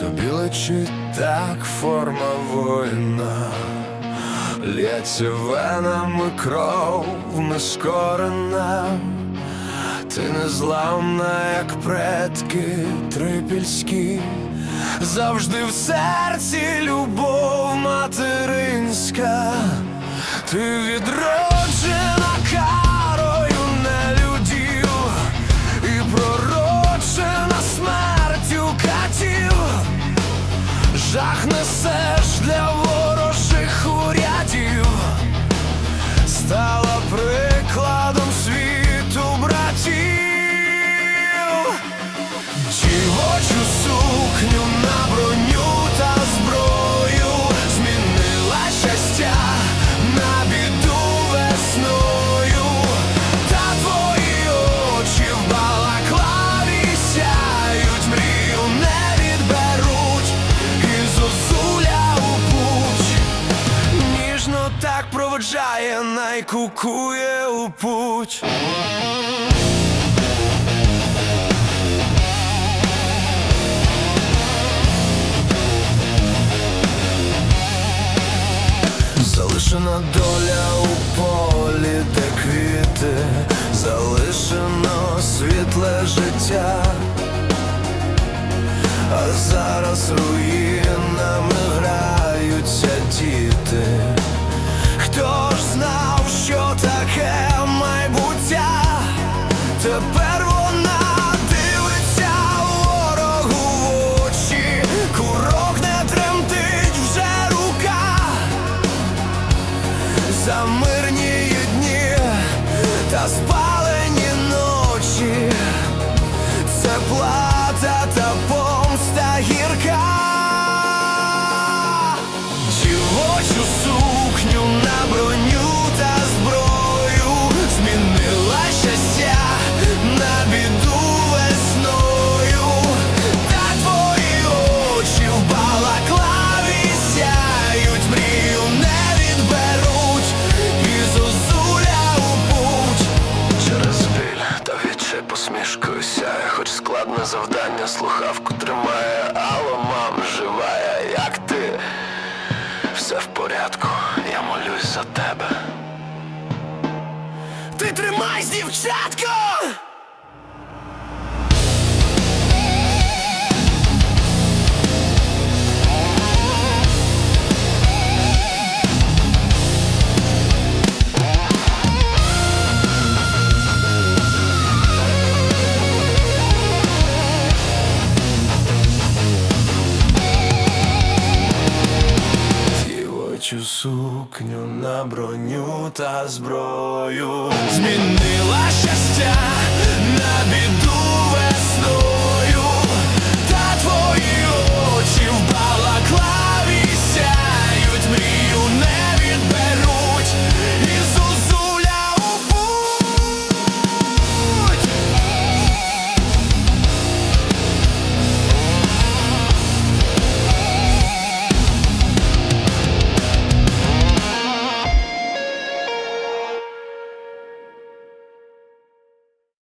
Тобі лечить так форма воїна, лється венами кров нескорена, ти незламна, як предки трипільські, завжди в серці любов материнська, ти відроджена Жах несеш для ворожих урядів, стала проводжає, найкукує у путь. Залишена доля у полі, де квіти, залишено світле життя, а зараз руїнами to burn слухавку тримає, алло, мам, жива як ти? Все в порядку, я молюсь за тебе. Ти тримайся, дівчатко! Бачу сукню на броню та зброю. Змінила щастя.